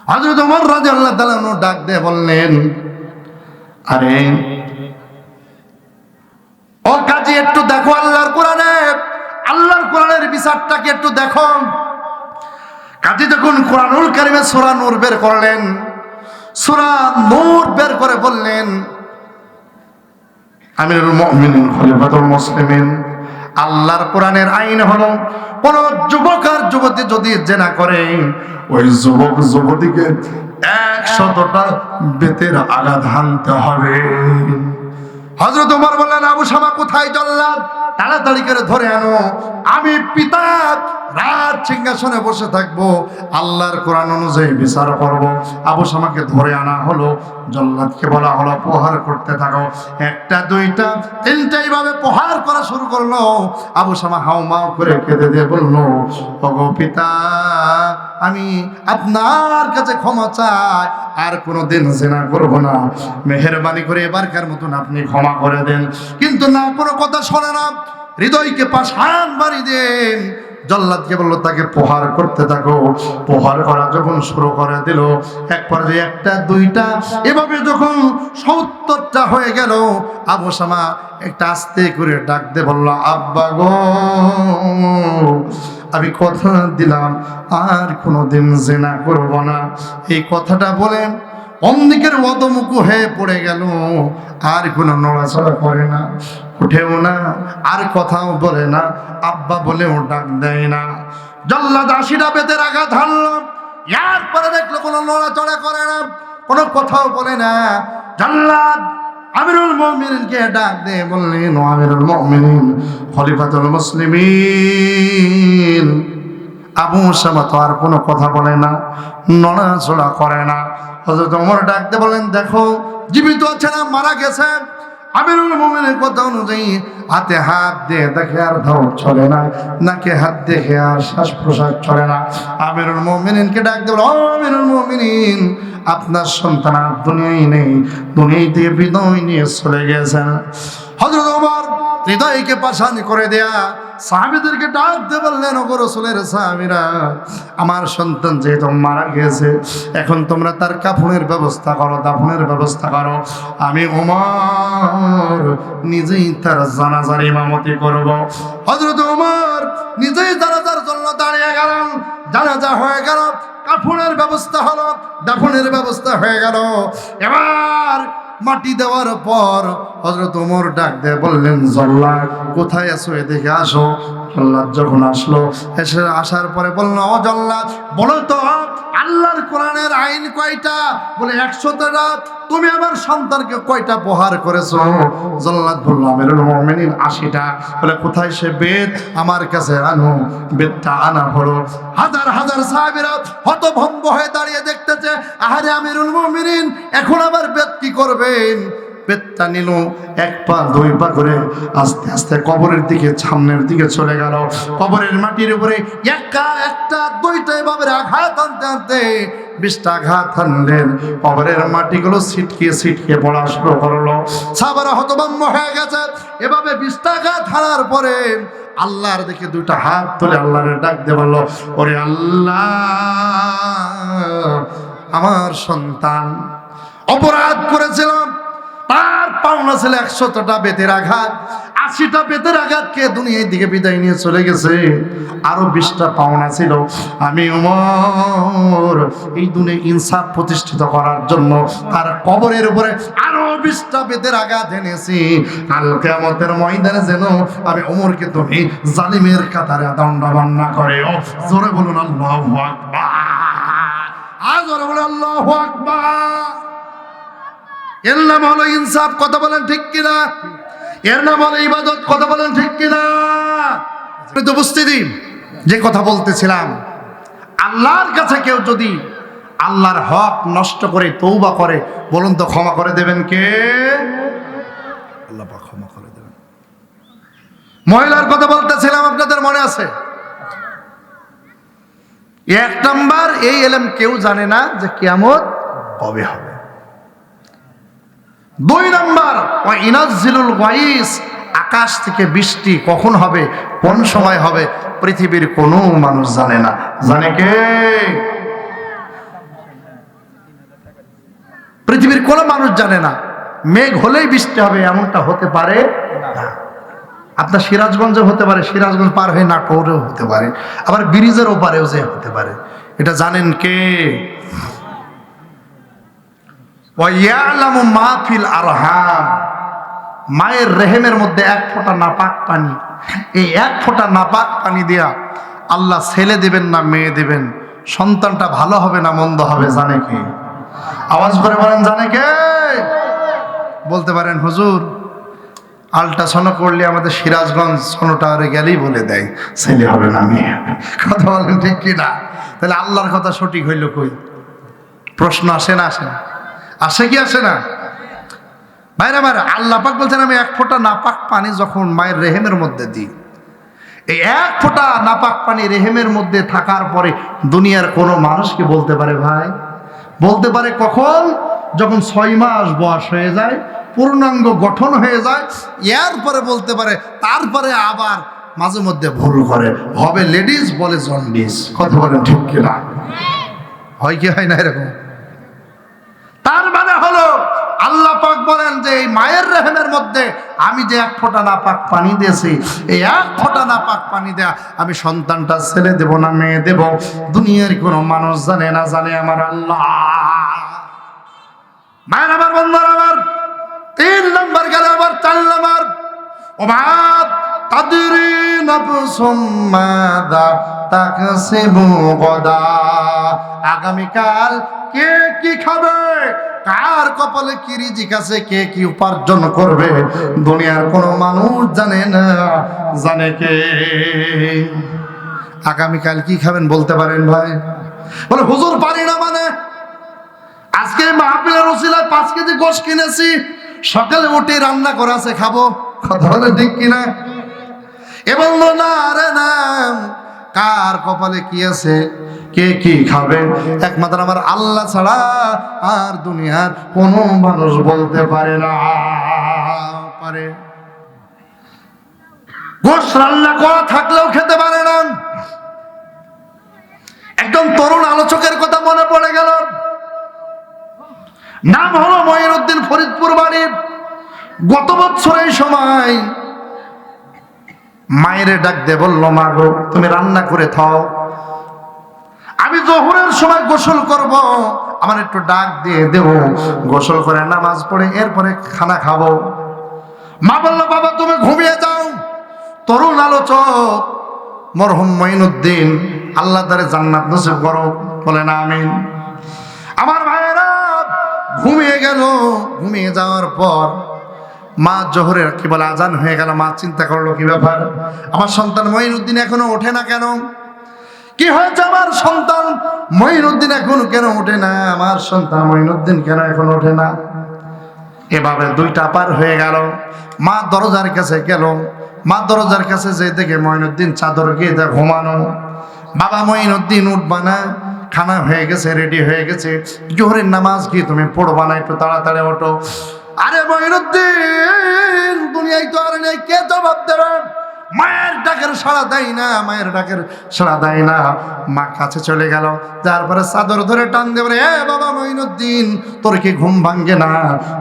হজরত ওমর রাজি আল্লাহ ডাক বললেন, আরে একটু দেখো আল্লাহর কোরআনে। আল্লাহর কোরআনের বিচারটাকে একটু দেখো। কাজী যখন কোরআনুল কারিমে সূরা নূর বের করলেন, সূরা নূর বের করে বললেন, আমিরুল মুমিনিন, খলিফাতুল মুসলিমিন। আল্লাহর কোরআনের আইন হলো, কোন যুবক আর যুবতী যদি জেনা করে, ওই যুবক যুবতীকে একশতটা বেতের আঘাত হানতে হবে। হজরত ওমর বললেন, আবু শামা, কোথায় জল্লাদ? তাড়াতাড়ি করে ধরে আনো। আমি পিতা, রাত সিংহাসনে বসে থাকব। আল্লাহর কোরআন অনুযায়ী বিচার করব। আবু শামাকে ধরে আনা হলো। জল্লাদকে বলা হলো, প্রহার করতে থাকো। একটা, দুইটা, তিনটা এইভাবে প্রহার করা শুরু করল। আবু শামা হাও মাও করে কেঁদে দিয়ে বলল, ওগো পিতা, আমি আপনার কাছে ক্ষমা চাই। আর কোনোদিন জেনা করব না। মেহরবানি করে এবারকার মতন আপনি ক্ষমা করে দেন। কিন্তু না, কোনো কথা শোনে না। হৃদয়কে পাশান বাড়ি দেন। জল্লাদকে বলল, তাকে প্রহার করতে থাকো। প্রহার করা যখন শুরু করে দিল, এক পর্যায়ে একটা, দুইটা, এভাবে যখন সত্তরটা হয়ে গেল, আবু শামা একটা আস্তে করে ডাক দিয়ে বলল, আব্বা গো! আমি কথা দিলাম, আর কোনোদিন জেনা করব না। এই কথাটা বলে অন্দিকের অদমুখু হয়ে পড়ে গেল, আর কোনো নড়াচড়া করে না। উঠেও না, আর কথাও বলে না, আব্বা বলেও ডাক দেয় না। জল্লাদ আশিটা বেতের আঘাত ইয়ার পরে দেখল কোনো নড়াচড়া করে না, কোনো কথাও বলে না। জল্লাদ আমিরুল মুমিনিনকে ডাক দিয়ে বললেন আমিরুল মুমিনিন খলিফাতুল মুসলিমিন। আবু সামা তো আর কোনো কথা বলে না নড়াচড়া করে না। হযরত ওমর ডাকতে বলেন দেখো জীবিত আছে না মারা গেছে। আমিরুল মুমিনের কথা অনুযায়ী হাতে হাত দিয়ে দেখে আর ধাও চলে না নাকে হাত দেখে আর শ্বাস প্রশ্বাস চলে না। আমিরুল মুমিনিনকে ডাক দিয়ে বলে, আমিরুল মুমিনিন আপনার সন্তান আর দুনিয়ায় নেই। দুনিয়ায় দিয়ে বিদায় নিয়ে চলে গেছেন হজরত ওমর হৃদয়কে পাশান করে দেয়া সাহাবিদেরকে ডাক দিয়ে বললেন, ওগো রসুলের সাহাবিরা, আমার সন্তান যেহেতু মারা গেছে, এখন তোমরা তার কাফনের ব্যবস্থা করো, দাফনের ব্যবস্থা করো। আমি ওমর নিজেই তার জানাজার ইমামতি করব। হজরত ওমর নিজেই জানাজার জন্য দাঁড়িয়ে গেলেন। জানাজা হয়ে গেল। কাফনের ব্যবস্থা হলো, দাফনের ব্যবস্থা হয়ে গেল। এবার মাটি দেওয়ার পর হজরত ওমর ডাক দিয়ে বললেন, জল্লা, কোথায় আছো? এদিকে আসো। জল্লাদ যখন আসলো, এসে আসার পরে বলল, ও জল্লাদ বলো তো, আল্লাহর কোরআনের আইন কয়টা? বলে, একশোটা। তুমি আমার সন্তানকে কয়টা প্রহার করেছ? জল্লাদ বলল আমিরুল মুমিনিন আশিটা। বলে, কোথায় সে বেদ? আমার কাছে আনো। বেদটা আনা হলো। হাজার হাজার সাহাবীরা হতভম্ব হয়ে দাঁড়িয়ে দেখতেছে, আহারে আমিরুল মুমিনিন, এখন আবার বেদ কি করবেন? পেটটা নিল, এক পা, দুই পা করে আস্তে আস্তে কবরের দিকে, সামনের দিকে চলে গেল। কবরের মাটির উপরে একটা একটা দুইটা এভাবে আঘাত আনতে আনতে বিশটা আঘাত আনলেন। কবরের মাটিগুলো ছিটকে ছিটকে পড়া শুরু করল। সাবারা হতভম্ব হয়ে গেছে। এভাবে বিশটা আঘাত হারার পরে আল্লাহর দিকে দুইটা হাত তুলে আল্লাহরে ডাক দিয়ে বলল, ওরে আল্লাহ, আমার সন্তান, অপরাধ করেছিলাম তার পাওনা ছিল একশতটা বেতের আঘাত। আশিটা বেতের আঘাতকে দুনিয়ার দিকে বিদায় নিয়ে চলে গেছে? আরও বিশটা পাওনা ছিল। আমি উমর এই দুনিয়া ইনসাফ প্রতিষ্ঠিত করার জন্য তার কবরের উপরে আরও বিশটা বেতের আঘাত এনেছি। কাল কেমতের ময়দানে যেন আমি উমরকে তুমি জালিমের কাতারে দণ্ডবান না করে ও জোরে বলুন, আল্লাহ আকবার। আজ জোরে বলুন, আল্লাহ আকবার। এর নাম হলো ইনসাফ, কথা বলেন ঠিক কিনা? এর নাম হলো ইবাদত, কথা বলেন ঠিক কিনা? তো উপস্থিতি যে কথা বলতেছিলাম। আল্লাহর কাছে কেউ যদি আল্লাহর হক নষ্ট করে তৌবা করে, বলুন তো ক্ষমা করে দেবেন কে? আল্লাহ ক্ষমা করে দেবেন। মহিলার কথা বলতেছিলাম, আপনাদের মনে আছে? এক নাম্বার, এই এলেম কেউ জানে না যে কিয়ামত কবে হবে। দুই নম্বর ইনাজিলুল ওয়াইস, আকাশ থেকে বৃষ্টি কখন হবে, কোন সময় হবে, পৃথিবীর কোনো মানুষ জানে না। জানে কে? পৃথিবীর কোনো মানুষ জানে না। মেঘ হলেই বৃষ্টি হবে, এমনটা হতে পারে আপনার সিরাজগঞ্জে হতে পারে, সিরাজগঞ্জ পার হয়ে নাটোরেও হতে পারে, আবার ব্রিজের ওপারেও যে হতে পারে। এটা জানেন কে? মায়ের রেহেমের মধ্যে এক ফোঁটা নাপাক পানি। এই এক ফোঁটা নাপাক পানি দিয়া আল্লাহ ছেলে দেবেন না মেয়ে দেবেন? সন্তানটা ভালো হবে না মন্দ হবে, জানে কে? আওয়াজ করে বলেন, জানে কে? বলতে পারেন, হুজুর, আলট্রাসাউন্ড করলে আমাদের সিরাজগঞ্জ সোনোটারে গেলেই বলে দেয়, ছেলে হবে না মেয়ে কথা বলেন ঠিক কি না তাহলে আল্লাহর কথা সঠিক হইল কই? প্রশ্ন আসে না আসে না? আসে কি আসে না? ভাইরা ভাইরা আল্লাহ পাক বলছেন, আমি এক ফোঁটা নাপাক পানি যখন মায়ের রেহেমের মধ্যে দিই, এই এক ফোঁটা নাপাক পানি রেহেমের মধ্যে থাকার পরে দুনিয়ার কোনো মানুষকে বলতে পারে ভাই? বলতে পারে কখন? যখন ছয় মাস বয়স হয়ে যায়, পূর্ণাঙ্গ গঠন হয়ে যায়, এরপরে বলতে পারে, তারপরে আবার মাঝে মধ্যে ভুল করে। হবে লেডিস, বলে জন্ডিস। কথা বলেন ঠিক কিনা? হয় কি হয় না এরকম তার মানে হলো আল্লাহ পাক বলেন যে এই মায়ের রেহেমের মধ্যে আমি যে এক ফোঁটা না পাক পানি দিয়েছি, এই এক ফোঁটা না পাক পানি দেয়া আমি সন্তানটা ছেলে দেব না মেয়ে দেব? দুনিয়ার কোনো মানুষ জানে না, জানে আমার আল্লাহ। মায়ের আমার বন্ধুর আমার, তিন নম্বর গেল আবার চার নম্বর। ও মা তাদেরই মাদা আগামীকাল কে কি খাবে? কার কপালে কি রিজিক আছে? কে কি উপার্জন করবে? দুনিয়ার কোনো মানুষ জানে না, জানে কে। আগামীকাল কি খাবেন বলতে পারেন ভাই? বলে, হুজুর, পারি না মানে। আজকে মাহফিলের ওসিলায় পাঁচ কেজি গোশ কিনেছি। সকালে উঠে রান্না করা আছে, খাব। কথা বলে ঠিক কিনা? এবং না রে, না। কার কপালে কি আছে? কে কি খাবে? একমাত্র আমার আল্লাহ ছাড়া আর দুনিয়ার কোনো মানুষ বলতে পারে না। পারে। গোশ রান্না করা থাকলেও খেতে পারে না। একদম তরুণ আলোচকের কথা মনে পড়ে গেল। নাম হলো মহিনুদ্দিন ফরিদপুর বাড়ি গত বছর এই সময় মায়ের ডাক দে বলল, মা গো, তুমি রান্না করে থাও আমি জোহরের সময় গোসল করব। আমার একটু ডাক দিয়ে দেব গোসল করে নামাজ পড়ে এরপরে খানা খাব। মা বলল, বাবা, তুমি ঘুমিয়ে যাও। তরুণ আলোচক মরহুম মঈনুদ্দিন আল্লাহ তারে জান্নাত নসিব করো। বলে না আমিন। আমার ভাইয়েরা, ঘুমিয়ে গেল। ঘুমিয়ে যাওয়ার পর মা জোহরের কি বলে আজান হয়ে গেল, মা চিন্তা করল কি ব্যাপার? আমার সন্তান মঈনুদ্দিন এখনও ওঠে না কেন? কি হয়েছে আমার সন্তান? মঈনুদ্দিন এখন কেন ওঠে না? আমার সন্তান মঈনুদ্দিন কেন এখন ওঠে না? এভাবে দুইটা পার হয়ে গেল। মা দরজার কাছে গেল। মা দরজার কাছে যে দেখে মঈনুদ্দিন চাদর গিয়ে ঘুমানো। বাবা মঈনুদ্দিন উঠবা না? খানা হয়ে গেছে রেডি হয়ে গেছে। জোহরের নামাজ কি তুমি পড়বা না? একটু তাড়াতাড়ি ওঠো। আরে মহিরুদ্দিন দুনিয়ায় তো আর নেই কে জবাব দেবে? মায়ের ডাকের সাড়া দেয় না, মায়ের ডাকের সাড়া দেয় না। মা কাছে চলে গেল তারপরে চাদর ধরে টান দেবে এ বাবা মঈনুদ্দিন, তোর কি ঘুম ভাঙ্গে না?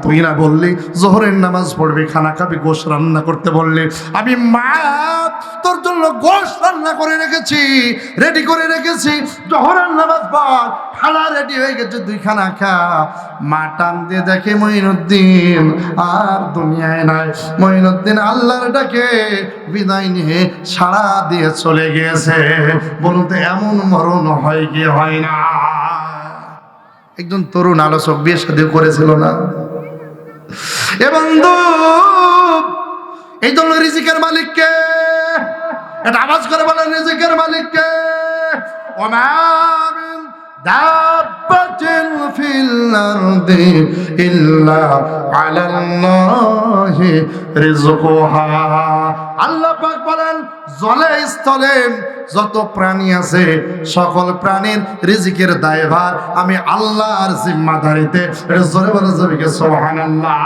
তুই না বললি জোহরের নামাজ পড়বি, খানা খাবি, গোশ রান্না করতে বললি। আমি মা, তোর জন্য গোশ রান্না করে রেখেছি রেডি করে রেখেছি। জোহরের নামাজ পড়, খানা রেডি হয়ে গেছে দুই খানা খা। মা টান দিয়ে দেখে মঈনুদ্দিন, আর দুনিয়ায় নাই। মঈনুদ্দিন আল্লাহর ডাকে বিদায় নিয়ে সাড়া দিয়ে চলে গিয়েছে। বলুন তো, এমন মরণ হয় কি হয় না? একজন তরুণ আলোচক বিয়ে সাথে করেছিল না? এবং এই জন্য রিজিকের মালিককে এটা আওয়াজ করে বলেন, রিজিকের মালিককে ওমামিন দাব্বাতিন ফিল আরদি ইল্লা আলাল্লাহি রিজকুহা আল্লাহ পাক বলেন, জলে স্থলে যত প্রাণী আছে, সকল প্রাণীর রিজিকের দায়ভার আমি আল্লাহর জিম্মাদারিতে। এটা জোরে বলে জবিকে সুবহানাল্লাহ।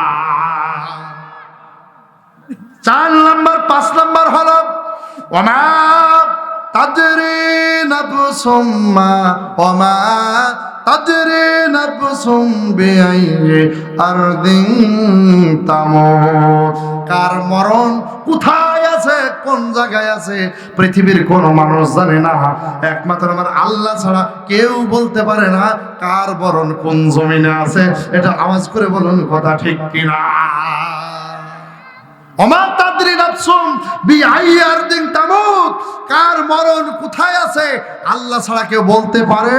চার নাম্বার, পাঁচ নাম্বার হলো, ওমা তাদরি নাফসুম মা, ওমা তাদরি নাফসুম বিআই আরদিন তামুত। কার মরণ কোথায়? আছে? কোন জায়গায় আছে? পৃথিবীর কোনো মানুষ জানে না। একমাত্র আমার আল্লাহ ছাড়া কেউ বলতে পারে না কার বরণ কোন জমিনে আছে। এটা আওয়াজ করে বলুন, কথা ঠিক কিনা? বিআইয়ার দিন কার মরণ কোথায় আছে? আল্লাহ ছাড়া কেউ বলতে পারে?